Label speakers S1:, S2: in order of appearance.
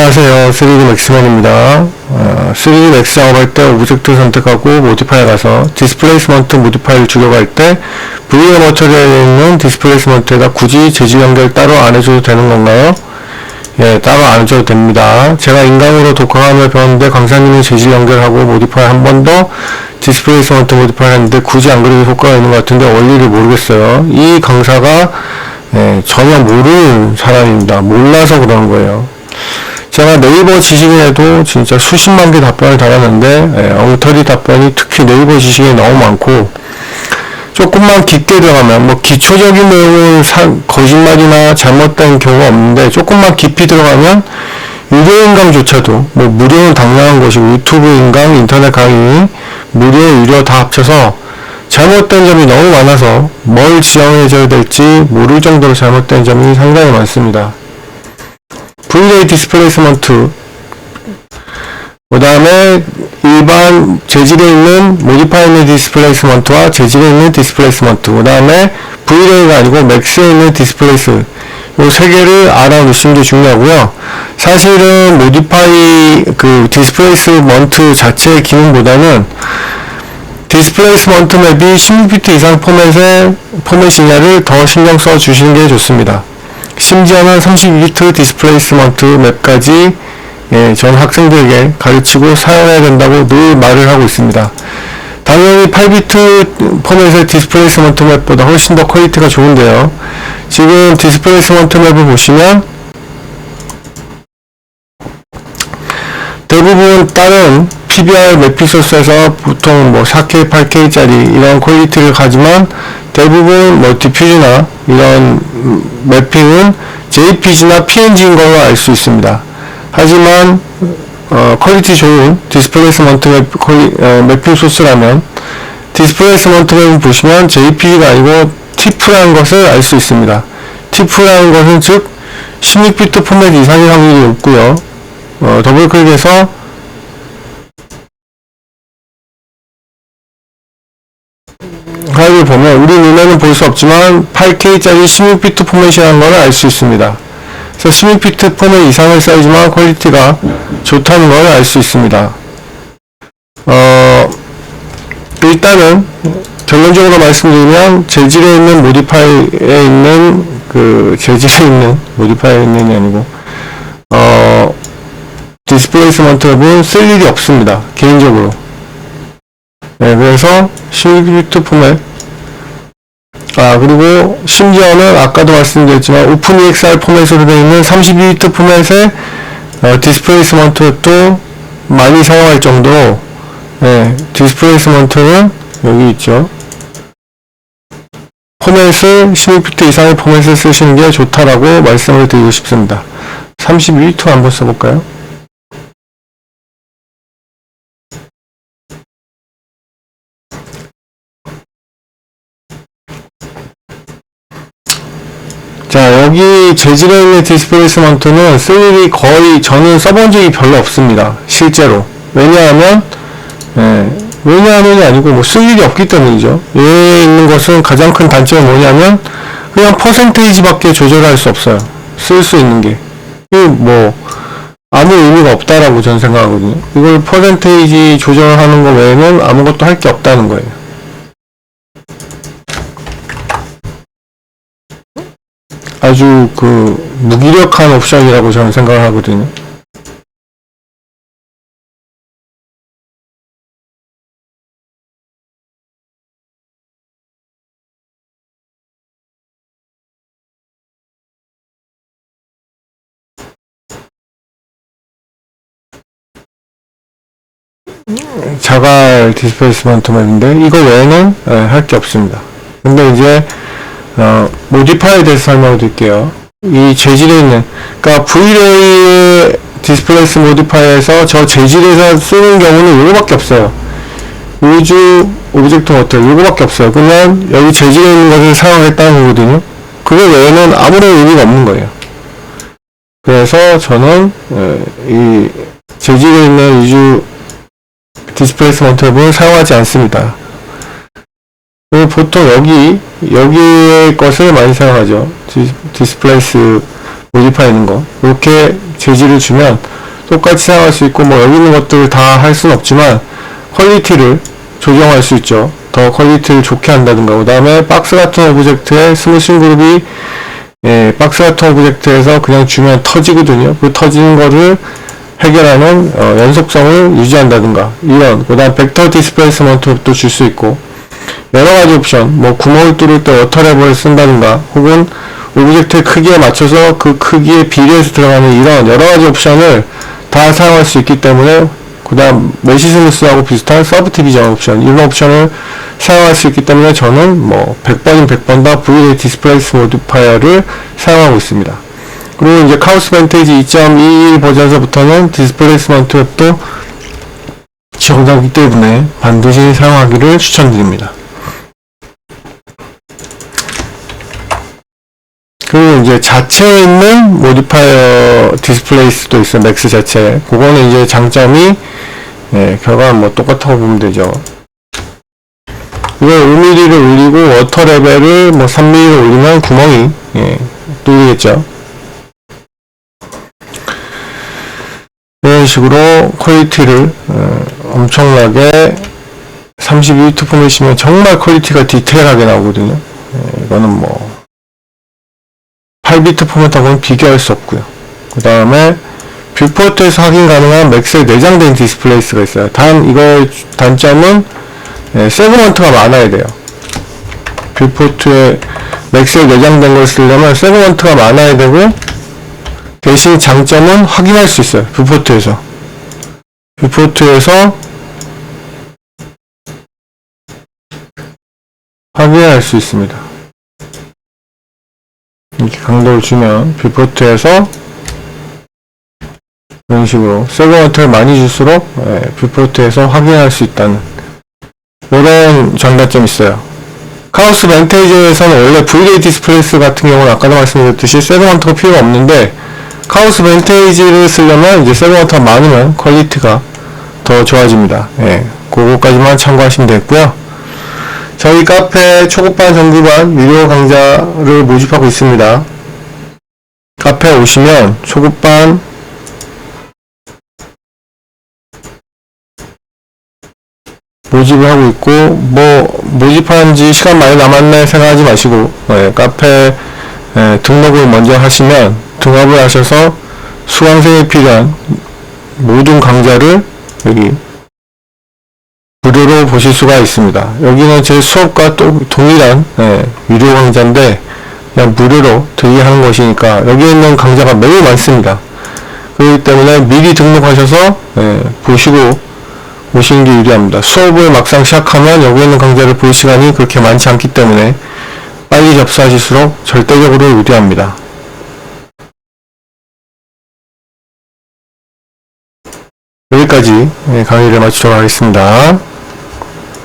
S1: 안녕하세요. 3D 맥스맨입니다. 어, 3D 맥스 작업할 때 오브젝트 선택하고 모디파이 가서 디스플레이스먼트 모디파이를 주려고 때 VA 머처리에 있는 디스플레이스먼트에다 굳이 재질 연결 따로 안 해줘도 되는 건가요? 예, 따로 안 해줘도 됩니다. 제가 인강으로 독학하며 배웠는데 강사님이 재질 연결하고 모디파이 한 번 더 디스플레이스먼트 모디파이 했는데 굳이 안 그래도 효과가 있는 것 같은데 원리를 모르겠어요. 이 강사가 예, 전혀 모르는 사람입니다. 몰라서 그러는 거예요. 제가 네이버 지식인에도 진짜 수십만 개 답변을 달았는데 예, 엉터리 답변이 특히 네이버 지식에 너무 많고 조금만 깊게 들어가면 뭐 기초적인 내용은 사- 거짓말이나 잘못된 경우가 없는데 조금만 깊이 들어가면 유료 인강조차도 뭐 무료는 당연한 것이고 유튜브 인강, 인터넷 강의, 무료, 유료 다 합쳐서 잘못된 점이 너무 많아서 뭘 지정해줘야 될지 모를 정도로 잘못된 점이 상당히 많습니다. VJ 디스플레이스먼트. 그 다음에 일반 재질에 있는 모디파이 있는 디스플레이스먼트와 재질에 있는 디스플레이스먼트. 그 다음에 VJ가 아니고 맥스에 있는 디스플레이스 요 세 개를 알아두시는 게 중요하고요. 사실은 모디파이 그 디스플레이스먼트 자체의 기능보다는 디스플레이스먼트 맵이 16비트 이상 포맷의 포맷이냐를 더 신경 써 주시는 게 좋습니다. 심지어는 32비트 디스플레이스먼트 맵까지 예, 전 학생들에게 가르치고 사용해야 된다고 늘 말을 하고 있습니다. 당연히 8비트 포맷의 디스플레이스먼트 맵보다 훨씬 더 퀄리티가 좋은데요. 지금 디스플레이스먼트 맵을 보시면 대부분 다른 PBR 맵피 소스에서 보통 뭐 4K, 8K짜리 이런 퀄리티를 가지만 대부분 뭐 디퓨즈나 이런 음, 매핑은 JPG나 PNG인 걸로 알 수 있습니다. 하지만 어, 퀄리티 좋은 디스플레이스먼트 맵, 퀄리, 어, 매핑 소스라면 디스플레이스먼트 맵을 보시면 JPG가 아니고 TIFF라는 것을 알 수 있습니다. TIFF라는 것은 즉 16비트 포맷 이상의 확률이 높고요. 어, 더블 클릭해서 파일을 보면 우리 눈에는 볼 수 없지만 8K짜리 16비트 포맷이라는 걸 알 수 있습니다. 그래서 16비트 포맷 이상의 사이즈만 퀄리티가 좋다는 걸 알 수 있습니다. 어, 일단은 결론적으로 말씀드리면 재질에 있는 모디파이에 있는 그 재질에 있는 모디파이에 있는이 아니고 어, 디스플레이스먼트 앱은 쓸 일이 없습니다. 개인적으로. 네, 그래서 16비트 포맷 아 그리고 심지어는 아까도 말씀드렸지만 오픈EXR 포맷으로 되어 있는 32비트 포맷의 어, 디스플레이스먼트도 많이 사용할 정도로 네, 디스플레이스먼트는 여기 있죠. 포맷을 16비트 이상의 포맷을 쓰시는 게 좋다라고 말씀을 드리고 싶습니다. 32비트 한번 써볼까요? 자 여기 재질에 있는 디스플레이스먼트는 쓸 일이 거의 저는 써본 적이 별로 없습니다. 실제로. 왜냐하면 예, 왜냐하면이 아니고 뭐 쓸 일이 없기 때문이죠. 여기에 있는 것은 가장 큰 단점이 뭐냐면 그냥 퍼센테이지 밖에 조절할 수 없어요. 쓸 수 있는 게뭐 아무 의미가 없다라고 저는 생각하거든요. 이걸 퍼센테이지 조절하는 거 외에는 아무것도 할 게 없다는 거예요 아주 그 무기력한 옵션이라고 저는 생각을 하거든요. 자갈 디스플레이스먼트 맵인데 이거 외에는 할게 없습니다. 근데 이제 어, 모디파이에 대해서 설명을 드릴게요. 이 재질에 있는, 그러니까 V-Ray 디스플레이스 모디파이에서 저 재질에서 쓰는 경우는 이거밖에 없어요. 우주 오브젝트 모터 이거밖에 없어요. 그러면 여기 재질에 있는 것을 사용했다는 거거든요. 그거 외에는 아무런 의미가 없는 거예요. 그래서 저는 어, 이 재질에 있는 우주 디스플레이스먼트 앱을 사용하지 않습니다. 그리고 보통 여기 여기의 것을 많이 사용하죠. 디, 디스플레이스 모디파이 있는 거 이렇게 재질을 주면 똑같이 사용할 수 있고 뭐 여기 있는 것들을 다할 수는 없지만 퀄리티를 조정할 수 있죠. 더 퀄리티를 좋게 한다든가 그 다음에 박스 같은 오브젝트에 스무싱 그룹이 예, 박스 같은 오브젝트에서 그냥 주면 터지거든요. 그 터지는 거를 해결하는 어, 연속성을 유지한다든가 이런 그 다음 벡터 디스플레이스먼트도 줄 수 있고 여러 가지 옵션 뭐 구멍을 뚫을 때 워터랩을 쓴다든가 혹은 오브젝트의 크기에 맞춰서 그 크기에 비례해서 들어가는 이런 여러 가지 옵션을 다 사용할 수 있기 때문에 그 다음 메시 스무스하고 비슷한 서브 디비전 옵션 이런 옵션을 사용할 수 있기 때문에 저는 뭐 100번인 100번 다 VA 디스플레이스 모디파이어를 사용하고 있습니다. 그리고 이제 카우스 벤테이지 2.21 버전서부터는 디스플레이스먼트 웹도 지원하기 때문에 반드시 사용하기를 추천드립니다. 그리고 이제 자체에 있는 모디파이어 디스플레이스도 있어요. 맥스 자체. 그거는 이제 장점이 예, 결과는 뭐 똑같다고 보면 되죠. 이거 5mm를 올리고 워터 레벨을 뭐 3mm를 올리면 구멍이 예, 뚫리겠죠. 이런 식으로 퀄리티를 어, 엄청나게 32비트 포맷이면 정말 퀄리티가 디테일하게 나오거든요. 예, 이거는 뭐 8비트 포맷하고는 비교할 수 없고요. 그 다음에 뷰포트에서 확인 가능한 맥스에 내장된 디스플레이스가 있어요. 단 이거의 단점은 예, 세그먼트가 많아야 돼요. 뷰포트에 맥스에 내장된 걸 쓰려면 세그먼트가 많아야 되고 대신 장점은 확인할 수 있어요. 뷰포트에서 뷰포트에서 확인할 수 있습니다. 이렇게 강도를 주면 뷰포트에서 이런 식으로 세그먼트를 많이 줄수록 예, 뷰포트에서 확인할 수 있다는 이런 장단점이 있어요. 카우스 벤테이지에서는 원래 VLA 디스플레이스 같은 경우는 아까도 말씀드렸듯이 세그먼트가 필요가 없는데 카우스 벤테이지를 쓰려면 이제 세그먼트가 많으면 퀄리티가 더 좋아집니다. 예, 그거까지만 참고하시면 되겠고요. 저희 카페 초급반 정규반 유료 강좌를 모집하고 있습니다. 카페 오시면 초급반 모집을 하고 있고 뭐 모집한 지 시간 많이 남았네 생각하지 마시고 예, 카페 예, 등록을 먼저 하시면 등록을 하셔서 수강생에 필요한 모든 강좌를 여기 무료로 보실 수가 있습니다. 여기는 제 수업과 또 동일한 예, 유료 강좌인데 그냥 무료로 들이하는 것이니까 여기 있는 강좌가 매우 많습니다. 그렇기 때문에 미리 등록하셔서 예, 보시고 오시는 게 유리합니다. 수업을 막상 시작하면 여기 있는 강좌를 볼 시간이 그렇게 많지 않기 때문에 빨리 접수하실수록 절대적으로 유리합니다. 여기까지 예, 강의를 마치도록 하겠습니다.